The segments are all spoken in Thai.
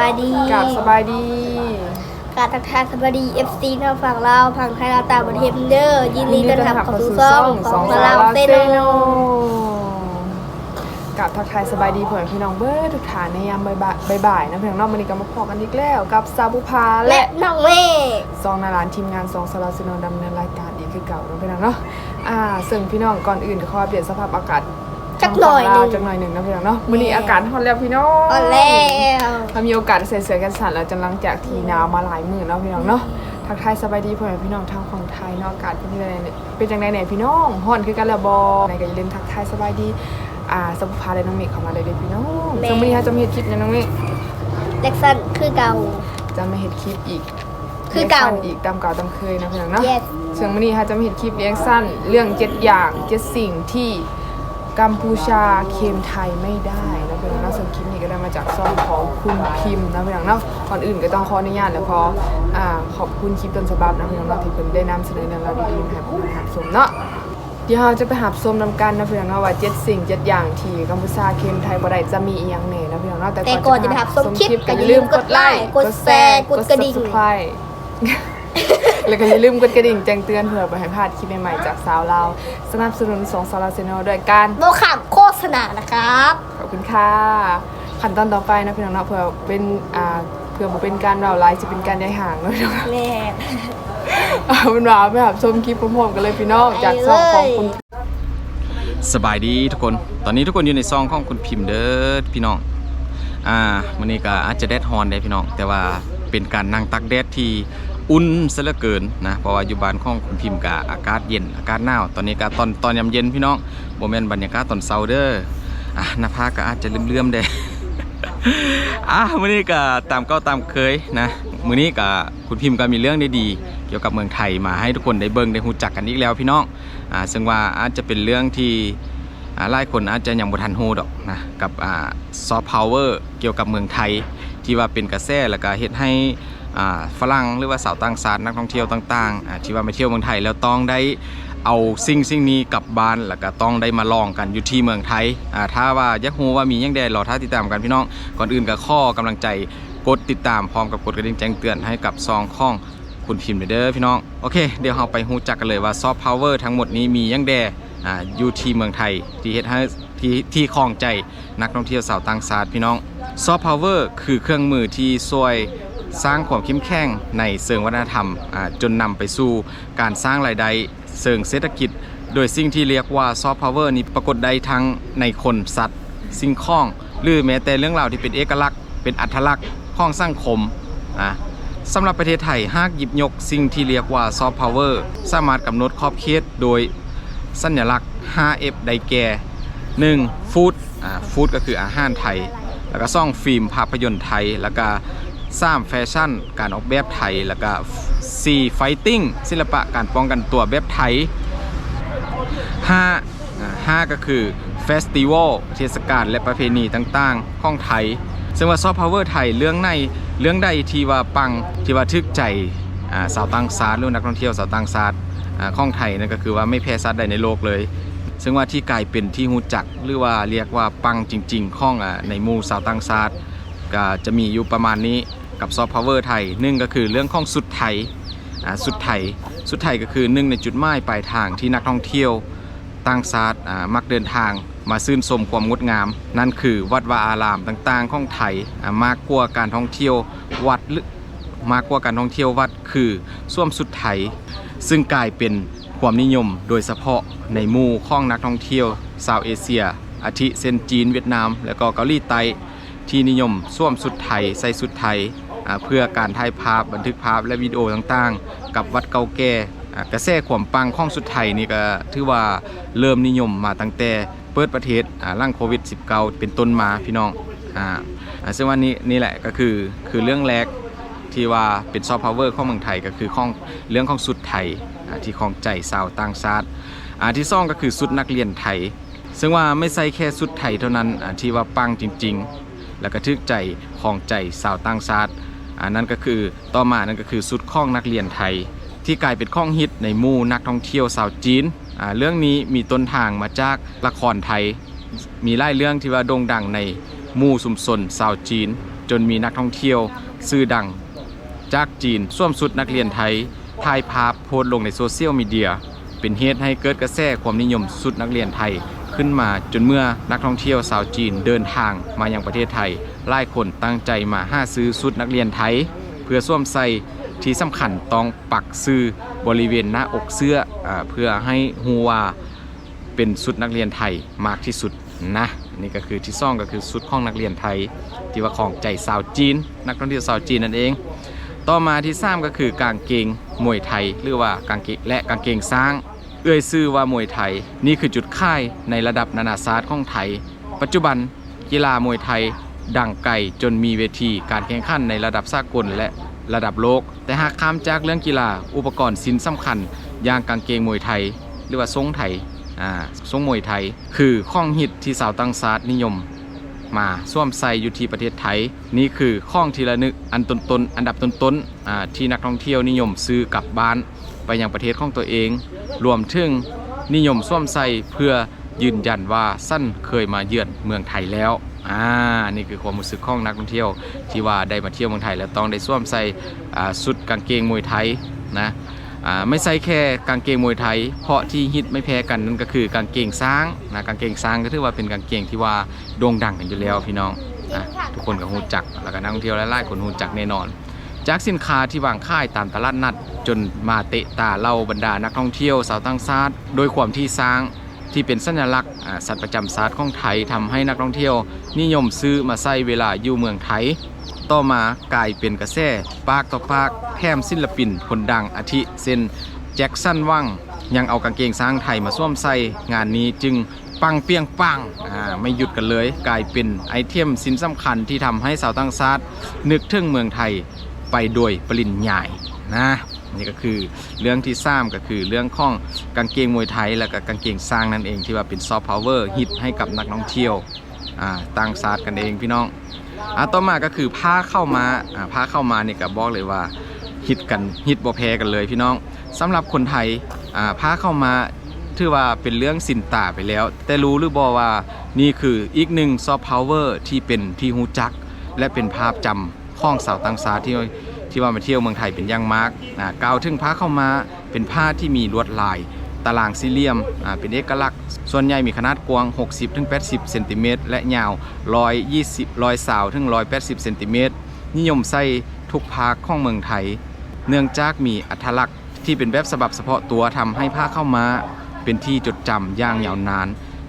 บายดีกับสบายดีกราบทักทายสบายดี FC ทางฝั่งลาวฝั่งไทยลาวต่างประเทศเด้อยินดีต้อนรับเข้าสู่ช่องของลาวเซโนกับทักทายสบายดีเพื่อนพี่น้องเบิร์ทุกฐานในยามบ่ายๆบ่ายๆนะเพื่อนน้องมันนี้ก็มาพอกันอีกแล้ว กับซาบุพาและและน้องเมฆซองนารานทีมงานซองสลาซิโนดำเนินรายการอีกคือเก่าเนาะพี่น้องเนาะอ่าซึ่งพี่น้องก่อนอื่นก็ขออัปเดตสภาพอากาศ จักหน่อยหนึงจักหน่อยหนึ่งนะพี่น้องเนาะวันนี้อากาศฮอตแล้วพี่น้องอ่อนแล้วถ้ามีโอกาสใส่เสื้อกันสั่นแล้วจะหลังจากที่หนาวมาหลายมื้อแล้วพี่น้องเนาะทักทายสบายดีพ่อแม่พี่น้องทางฝั่งไทยเนาะอากาศเป็นยังไงเนี่ยเป็นจังไดไหนพี่น้องฮ้อนคือกันแล้วบ่ไหนก็อย่าลืมทักทายสบายดีอ่าสมุพาและน้องเมฆเข้ามาเลยเด้อพี่น้องซึ่งวันนี้เราจะมาเฮ็ดคลิปนะน้องเมฆเล็กซันคือเก่า จะมาเฮ็ดคลิปอีกคือเก่ารียสั้นอีกตามเก่าตามเคยนะพี่น้องเนาะ Yes ซึ่งวันนี้เราจะมาเฮ็ดคลิปเลี้ยงสั้นเรื่องเจ็ดอย่างเจ็ดสิ่งที่ กัมพูชาเค็มไทยไม่ได้นะพี่น้องนาะซึ่งคลิปนี้ก็ได้มาจากซองของคุณพิมพ์นะพี่น้องนะก่อนอื่นก็ต้องขออนุญาตแล้วพออ่าขอบคุณคลิปต้นฉบับนะพี่น้องนะที่เพิ่นได้นำเสนอเรื่องราวดีๆมาให้ผมหับชมเนาะเดี๋ยวเราจะไปหับชมนำกันนะพี่น้องนะว่าเจ็ดสิ่งเจ็ดอย่างที่กัมพูชาเค็มไทยบ่ได้จะมีอีหยังแหน่นะพี่น้องนะแต่แต่ก่อนจะไปหับชมคลิปก็อย่าลืมกดไลค์กดแชร์กดกระดิ่ง แล้วก็อย่าลืมกดกระดิ่งแจ้งเตือนเพื่อไม่ให้พลาดคลิปใหม่ๆจากสาวเราวสนับสนุนสองสาวเราวเซโนด้วยการโมขับโฆษณานะครับ ขอบคุณค่ะ ขั้นตอนต่อไปนะพี่น้องเนาะเพื่อเป็นอ่าเพื่อบ่เป็นการเราไลฟ์จะเป็นการย้ายห่างเนาะพี่น้องแม่เอาเป็นว่าไปหับชมคลิปพร้อมๆกันเลยพี่น้องจากช่องของคุณ สบายดีทุกคน ตอนนี้ทุกคนอยู่ในซองของคุณพิมพ์เด้อพี่น้อง อ่าวันนี้ก็อาจจะแดดฮอนได้พี่น้อง แต่ว่าเป็นการนั่งตักแดดที่ อุ่นซะเหลือเกินนะเพราะว่าอยู่บ้านของคุณพิมพ์ก็อากาศเย็นอากาศหนาวตอนนี้ก็ตอนตอนยามเย็นพี่น้องโมเมนต์บรรยากาศตอนเช้าเด้ออะหน้าผาก็อาจจะเลื่อมๆเด้อะมื้อนี้ก็ตามเก็ตามเคยนะมื้อนี้ก็คุณพิมพ์ก็มีเรื่องดีๆเกี่ยวกับเมืองไทยมาให้ทุกคนได้เบิ่งได้รู้จักกันอีกแล้วพี่น้องอ่าซึ่งว่าอาจจะเป็นเรื่องที่หลายคนอาจจะยังบ่ทันฮู้ดอกนะกับอ่าซอฟต์พาวเวอร์เกี่ยวกับเมืองไทย ที่ว่าเป็นกระแสแล้วก็เฮ็ดให้ ฝรั่งหรือว่าสาวต่างชาตินักท่องเที่ยวต่างๆที่ว่ามาเที่ยวเมืองไทยแล้วต้องได้เอาสิ่งสิ่งนี้กลับบ้านแล้วก็ต้องได้มาลองกันอยู่ที่เมืองไทยถ้าว่ายากฮู้ว่ามียังใดรอท้าติดตามกันพี่น้องก่อนอื่นก็ข้อกำลังใจกดติดตามพร้อมกับกดกระดิ่งแจ้งเตือนให้กับซองข้องคุณพิมพ์เด้อพี่น้องโอเคเดี๋ยวเราไปฮู้จักกันเลยว่าซอฟต์พาวเวอร์ทั้งหมดนี้มียังแดอ่ยู่ที่เมืองไทยที่เฮ็ดให้ที่ที่คลองใจนักท่องเที่ยวสาวต่างชาติพี่น้องซอฟต์พาวเวอร์คือเครื่องมือที่ช่วย สร้างความเข้มแข็งในเชิงวัฒนธรรมจนนำไปสู่การสร้างรายได้เชิงเศรษฐกิจ โดยสิ่งที่เรียกว่าซอฟต์พาวเวอร์นี้ปรากฏได้ทั้งในคนสัตว์ สิ่งของ หรือแม้แต่เรื่องราวที่เป็นเอกลักษณ์ เป็นอัตลักษณ์ของสังคมอะสำหรับประเทศไทยหากหยิบยกสิ่งที่เรียกว่าซอฟต์พาวเวอร์สามารถกำหนดขอบเขตโดยสัญลักษณ์ 5F ได้แก่ 1. ฟู้ดอ่าฟู้ดก็คืออาหารไทย แล้วก็ซ่องฟิล์มภาพยนตร์ไทย แล้วก็ 3แฟชั่น การออกแบบไทย แล้วก็ 4. ไฟติ้งศิลปะการป้องกันตัวแบบไทย5อ่าห้าก็คือเฟสติวัลเทศกาลและประเพณีต่างๆ ของไทย ซึ่งว่าซอฟต์พาวเวอร์ไทยเรื่องในเรื่องใดที่ว่าปังที่ว่าทึกใจาสาวต่างชาติหรือนักท่องเที่ยวสาวต่างชาติของไทยนั่นก็คือว่าไม่แพ้ซัดใดในโลกเลย ซึ่งว่าที่กลายเป็นที่หูจักหรือว่าเรียกว่าปังจริงๆของอในหมู่สาวต่างชาติก็จะมีอยู่ประมาณนี้ กับซอฟต์พาวเวอร์ไทยหนึ่งก็คือเรื่องของสุดไทยอ่าสุดไทยสุดไทยก็คือหนึ่งในจุดหมายปลายทางที่นักท่องเที่ยวต่างชาติอ่ามักเดินทางมาซื่นชมความงดงาม นั่นคือวัดวาอารามต่างๆของไทยอ่ามากกว่าการท่องเที่ยววัดหรือมากกว่าการท่องเที่ยววัดคือส้วมสุดไทย ซึ่งกลายเป็นความนิยมโดยเฉพาะในหมู่ของนักท่องเที่ยวชาวเอเชีย อาทิเช่นจีนเวียดนาม และก็เกาหลีใต้ที่นิยมส้วมสุดไทยใส่สุดไทย เพื่อการถ่ายภาพบันทึกภาพและวิดีโอต่างๆ กับวัดเก่าแก่กระแสควมปังข้องสุดไทยนี่ก็ถือว่าเริ่มนิยมมาตั้งแต่เปิดประเทศอ่างโควิด -19 เป็นต้นมาพี่น้องอ่าซึ่งว่านี่นี่แหละก็คือคือเรื่องแรกที่ว่าเป็นซอฟต์พาวเวอร์ของเมืองไทยก็คือของเรื่องของสุดไทยที่ของใจสาวต่างชาติอ่าที่ซ่องก็คือสุดนักเรียนไทย ซึ่งว่าไม่ใช่แค่สุดไทยเท่านั้นที่ว่าปังจริง ๆ แล้วก็ทึกใจของใจสาวต่างชาติ อ่านั่นก็คือต่อมานั่นก็คือสุดข้องนักเรียนไทย ที่กลายเป็นข้องฮิตในมู่นักท่องเที่ยวสาวจีนเรื่องนี้มีต้นทางมาจากละครไทย มีหลายเรื่องที่ว่าโด่งดังในมู่สุมชนสาวจีน จนมีนักท่องเที่ยวซื่อดัง จากจีนสวมสุดนักเรียนไทยถ่ายภาพโพสลงในโซเชียลมีเดียเป็นเหตุให้เกิดกระแสความนิยมสุดนักเรียนไทย ขึ้นมาจนเมื่อนักท่องเที่ยวชาวจีนเดินทางมายังประเทศไทยหลายคนตั้งใจมาห้าซื้อสุดนักเรียนไทย เพื่อสวมใส่ที่สำคัญต้องปักซื้อบริเวณหน้าอกเสื้ออเพื่อให้ฮูว่าเป็นสุดนักเรียนไทยมากที่สุดนะนี่ก็คือที่ซ่องก็คือสุดของนักเรียนไทย ที่ว่าของใจสาวจีน นักท่องเที่ยวสาวจีนนั่นเอง ต่อมาที่สามก็คือกางเกงมวยไทยหรือว่ากางเกงและกางเกงสร้าง เอื้อยซื่อว่ามวยไทย นี่คือจุดค่ายในระดับนานาชาติของไทย ปัจจุบันกีฬามวยไทยดังไกลจนมีเวทีการแข่งขันในระดับสากลและระดับโลก แต่หากข้ามจากเรื่องกีฬาอุปกรณ์สินสำคัญ อย่างกางเกงมวยไทย หรือว่าทรงไทยอ่าทรงมวยไทย คือข้องฮิตที่สาวต่างชาตินิยม มาสวมใส่อยู่ที่ประเทศไทย นี่คือข้องทีละนึกอันต้นตนๆอันดับต้นๆที่นักท่องเที่ยวนิยมซื้อกลับบ้านไปยังประเทศของตัวเอง รวมถึงนิยมสวมใส่เพื่อยืนยันว่าสั้นเคยมาเยือนเมืองไทยแล้ว อ่า นี่คือความรู้สึกของนักท่องเที่ยว ที่ว่าได้มาเที่ยวเมืองไทยแล้วต้องได้สวมใส่สุดกางเกงมวยไทยนะ ไม่ใช่แค่กางเกงมวยไทย เพราะที่ฮิตไม่แพ้กันนั่นก็คือกางเกงช้างนะกางเกงช้างก็ถือว่าเป็นกางเกงที่ว่าโด่งดังกันอยู่แล้วพี่น้องนะทุกคนก็ฮู้จักแล้วก็นักท่องเที่ยวหลายๆคนฮู้จักแน่นอน จากสินค้าที่วางค่ายตามตลาดนัด จนมาเตะตาเล่าบรรดานักท่องเที่ยวสาวต่างชาติโดยความที่ช้างที่เป็นสัญลักษณ์สัตว์ประจำชาติของไทยทำให้นักท่องเที่ยว นิยมซื้อมาใส่เวลาอยู่เมืองไทย ต่อมากลายเป็นกระแสปากต่อปากแถมศิลปินคนดังอาทิเช่นแจ็คสันวังยังเอากางเกงช้างไทยมาสวมใส่งานนี้จึงปังเปียงปังอ่าไม่หยุดกันเลย กลายเป็นไอเทมสินสำคัญที่ทำให้สาวต่างชาตินึกถึงเมืองไทยไปโดยปริญญานะนี่ก็คือเรื่องที่สามก็คือเรื่องของกางเกงมวยไทย และก็กางเกงสร้างนั่นเองที่ว่าเป็นซอฟต์พาวเวอร์ฮิตให้กับนักท่องเที่ยวอ่าต่างชาติกันเองพี่น้อง อะต่อมาก็คือผ้าเข้ามาอ่าผ้าเข้ามาเนี่ยก็บอกเลยว่าฮิตกันฮิตบ่แพ้กันเลยพี่น้องสำหรับคนไทยอ่าผ้าเข้ามาถือว่าเป็นเรื่องสินตาไปแล้ว แต่รู้หรือบ่ว่านี่คืออีกหนึ่งซอฟต์พาวเวอร์ที่เป็นที่ฮู้จัก และเป็นภาพจำข้องสาวต่างชาติที่ที่ว่ามาเที่ยวเมืองไทยเป็นอย่างมากอ่ากล่าวถึงผ้าเข้ามาเป็นผ้าที่มีลวดลาย ตารางสี่เหลี่ยมเป็นเอกลักษณ์ ส่วนใหญ่มีขนาดกว้าง 60ถึง80 เซนติเมตรและยาว 120 120ถึง180 เซนติเมตร นิยมใส่ทุกภาคของเมืองไทย เนื่องจากมีอัตลักษณ์ที่เป็นแบบฉบับเฉพาะตัวทำให้ผ้าเข้ามาเป็นที่จดจำอย่างยาวนาน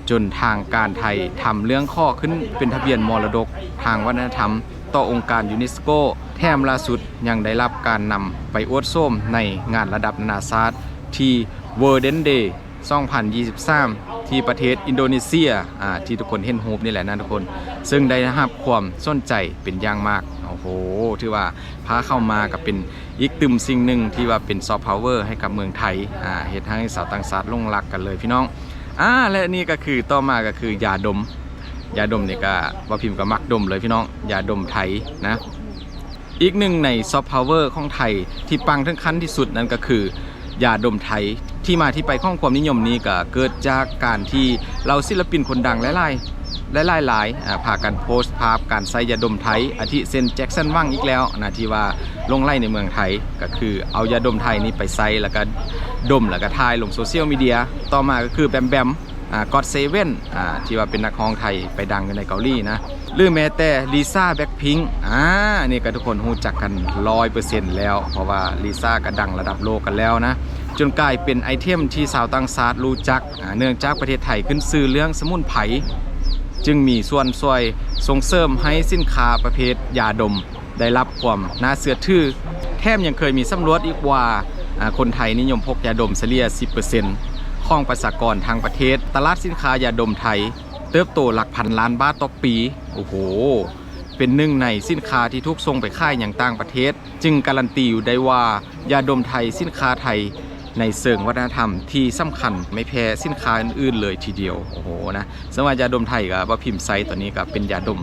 จนทางการไทยทำเรื่องข้อขึ้นเป็นทะเบียนมรดก ทางวัฒนธรรม ต่อองค์การยูเนสโก แถมล่าสุดยังได้รับการนำไปอวดส้มในงานระดับนานาชาติที่ World Day 2023 ที่ประเทศอินโดนีเซียอ่าที่ทุกคนเห็นรูปนี่แหละนะทุกคน ซึ่งได้รับความสนใจเป็นอย่างมากโอ้โหถือว่าพาเข้ามากับเป็นอีกตึมสิ่งหนึ่งที่ว่าเป็นซอฟต์พาวเวอร์ให้กับเมืองไทยอ่าเหตุให้สาวต่างชาติลงรักกันเลยพี่น้องอ่าและนี่ก็คือต่อมาก็คือยาดม ยาดมเนี่ยก็ว่าพิมพ์ก็มักดมเลยพี่น้องยาดมไทยนะอีกหนึ่งในซอฟต์พาวเวอร์ของไทยที่ปังทั้งคันที่สุดนั่นก็คือยาดมไทย ที่มาที่ไปของความนิยมนี้ก็เกิดจากการที่เราศิลปินคนดังหลายๆหลายๆหลายอ่าพากันโพสต์ภาพการใส่ยาดมไทยอาทิเซนแจ็คสันว่างอีกแล้วนะที่ว่าลงไล่ในเมืองไทยก็คือเอายาดมไทยนี้ไปใส่แล้วก็ดมแล้วก็ถ่ายลงโซเชียลมีเดียต่อมาก็คือแบมแบมกอดเซเว่นที่ว่าเป็นนักร้องไทยไปดังในเกาหลีนะหรือแม้แต่ลิซ่าแบ็คพิงค์อ่านี่ก็ทุกคนรู้จักกันร้อยเปอร์เซ็นต์แล้ว เพราะว่าลิซ่าก็ดังระดับโลกกันแล้วนะ จนกลายเป็นไอเทมที่สาวต่างชาติรู้จัก เนื่องจากประเทศไทยขึ้นซื้อเรื่องสมุนไพรจึงมีส่วนช่วยส่งเสริมให้สินค้าประเภทยาดม ได้รับความน่าเชื่อถือ แถมยังเคยมีสำรวจอีกว่าอ่าคนไทยนิยมพกยาดมเฉลี่ย10%ของประชากรทางประเทศ ตลาดสินค้ายาดมไทย เติบโตหลักพันล้านบาทต่อปี โอ้โห เป็นหนึ่งในสินค้าที่ทุกส่งไปค่ายอย่างต่างประเทศ จึงการันตีอยู่ได้ว่ายาดมไทยสินค้าไทย ในเชิงวัฒนธรรมที่สำคัญไม่แพ้สินค้าอื่นๆเลยทีเดียวโอ้โหนะสำหรับยาดมไทยกับว่าพิมพ์ไซต์ตัวนี้ก็เป็นยาดม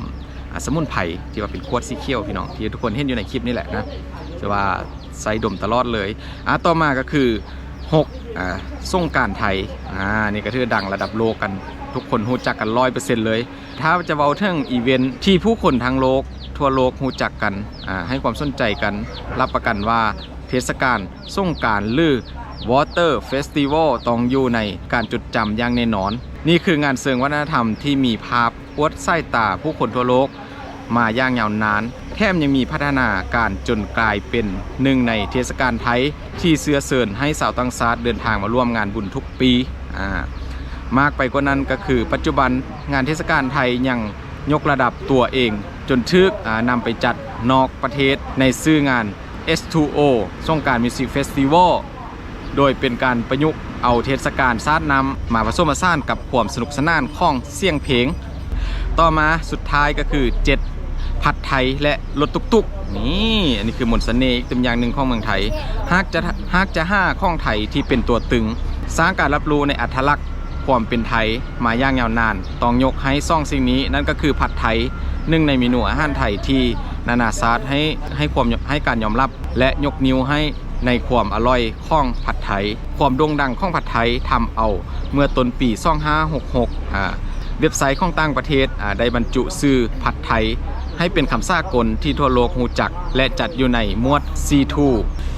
สมุนไพรที่ว่าเป็นขวดสีเขียวพี่น้องที่ทุกคนเห็นอยู่ในคลิปนี่แหละนะจะว่าไซต์ดมตลอดเลยอะต่อมาก็คือ6อ่าส่งการไทยอ่านี่ก็ถือดังระดับโลกกันทุกคนรู้จักกันร้อยเปอร์เซ็นต์เลย ถ้าจะเว้าถึงอีเวนท์ที่ผู้คนทั้งโลก ทั่วโลกรู้จักกันอ่าให้ความสนใจกันรับประกันว่าเทศกาลส่งการหรือ Water Festival ต้องอยู่ในการจดจำอย่างแน่นอน นี่คืองานเสริงวัฒนธรรมที่มีภาพอวดไส้ตาผู้คนทั่วโลก มาอย่างยาวนาน แถมยังมีพัฒนาการจนกลายเป็นหนึ่งในเทศกาลไทย ที่เสื้อเสริญให้สาวต่างชาติเดินทางมาร่วมงานบุญทุกปีอ่ามากไปกว่านั้นก็คือ ปัจจุบันงานเทศกาลไทยยังยกระดับตัวเองจนทึกอ่านำไปจัดนอกประเทศในซื่องาน S2O สงการมิวสิกเฟสติวัล โดยเป็นการประยุกต์เอาเทศกาลซาดน้ำมาผสมผสานกับความสนุกสนานของเสียงเพลง ต่อมาสุดท้ายก็คือ 7 ผัดไทยและรถตุกตุกนี่อันนี้คือมนต์เสน่ห์อีกตัวอย่างหนึ่งของเมืองไทย หากจะหากจะห้าข้องไทยที่เป็นตัวตึง สร้างการรับรู้ในอัตลักษณ์ความเป็นไทยมาอย่างยาวนาน ต้องยกให้ซ่องสิ่งนี้ นั่นก็คือผัดไทยหนึ่งในเมนูอาหารไทยที่นานาชาติให้ให้ความให้การยอมรับ และยกนิ้วให้ ในความอร่อยของผัดไทย ความโด่งดังของผัดไทยทำเอา เมื่อต้นปี 2566อ่าเว็บไซต์ของต่างประเทศอ่าได้บรรจุชื่อผัดไทย ให้เป็นคำสากลที่ทั่วโลกหูจัก และจัดอยู่ในมวด C2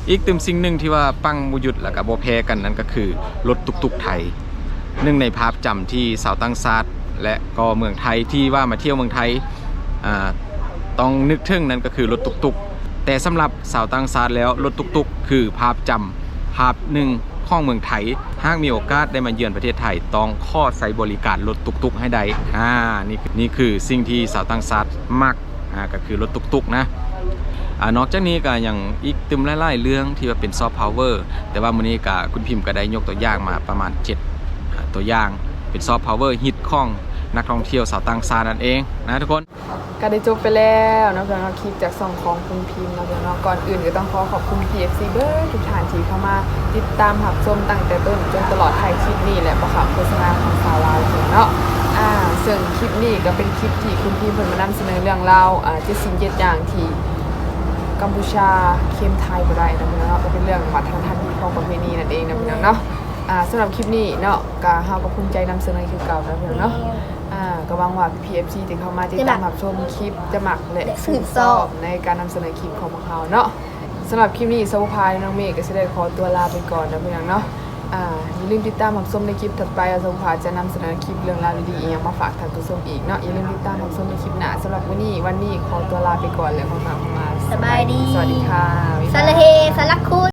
อีกตึมสิ่งหนึ่งที่ว่าปังบุยุดและกับโบแพกันนั่นก็คือรถตุกตุกไทยหนึ่งในภาพจำที่สาวตั้งซาดและก็เมืองไทยที่ว่ามาเที่ยวเมืองไทยอ่าต้องนึกถึงนั่นก็คือรถตุกตุก แต่สำหรับสาวต่างชาติแล้วรถตุกตุกคือภาพจำภาพหนึ่งของเมืองไทยหากมีโอกาสได้มาเยือนประเทศไทย ต้องข้อใช้บริการรถตุกตุกให้ได้อ่านี่นี่คือสิ่งที่สาวต่างชาติมักอ่าก็คือรถตุกตุกนะอนอกจากนี้ก็ยังอีกตึมหลายๆเรื่องที่ว่าเป็นซอฟต์พาวเวอร์แต่ว่ามื้อนี้ก็คุณพิมพ์ก็ได้ยกตัวอย่างมาประมาณ 7 ตัวอย่างเป็นซอฟต์พาวเวอร์ฮิตของ นักท่องเที่ยวสาวต่างชาตินั่นเองนะทุกคนก็ได้จบไปแล้วนะเพื่อนเราคลิปจากซองของคุณพิมพ์เนาะเพื่อนเนาก่อนอื่นก็ต้องขอขอบคุณ PFC เบอร์ทุกท่านที่เข้ามาติดตามหับชมตั้งแต่ต้นจนตลอดท้ายคลิปนี้แหละประคับโฆษณาของสาวลาวเนาะอ่าซึ่งคลิปนี้ก็เป็นคลิปที่คุณพิมพ์เพิ่นมานำเสนอเรื่องราวอ่าเจ็ดสิ่งเจ็ดอย่างที่กัมพูชาเข้มไทยบ่ได้นะเพื่อนเนาก็เป็นเรื่องวัฒนธรรมของประเพณีนั่นเองนะเพื่อนเนาะ อ่าสำหรับคลิปนี้เนาะก็เฮาก็ภูมิใจนำเสนอคือเก่านะเพื่อนเนาะอ่าก็หวังว่า PFC ที่เข้ามาติดตามรับชมคลิปจะหมักและสืบสอบในการนำเสนอคลิปของพวกเขาเนาะสำหรับคลิปนี้สวพายน้องเมฆก็จะได้ขอตัวลาไปก่อนนะเพื่อนเนาะอ่าอย่าลืมติดตามรับชมในคลิปถัดไปสวพายจะนำเสนอคลิปเรื่องราวดีๆอีกอย่างมาฝากท่านผู้ชมอีกเนาะอย่าลืมติดตามรับชมในคลิปหน้าสำหรับวันนี้วันนี้ขอตัวลาไปก่อนเลยขอฝากมาสบายดี สวัสดีค่ะบ๊ายสบายละเฮสละคุณ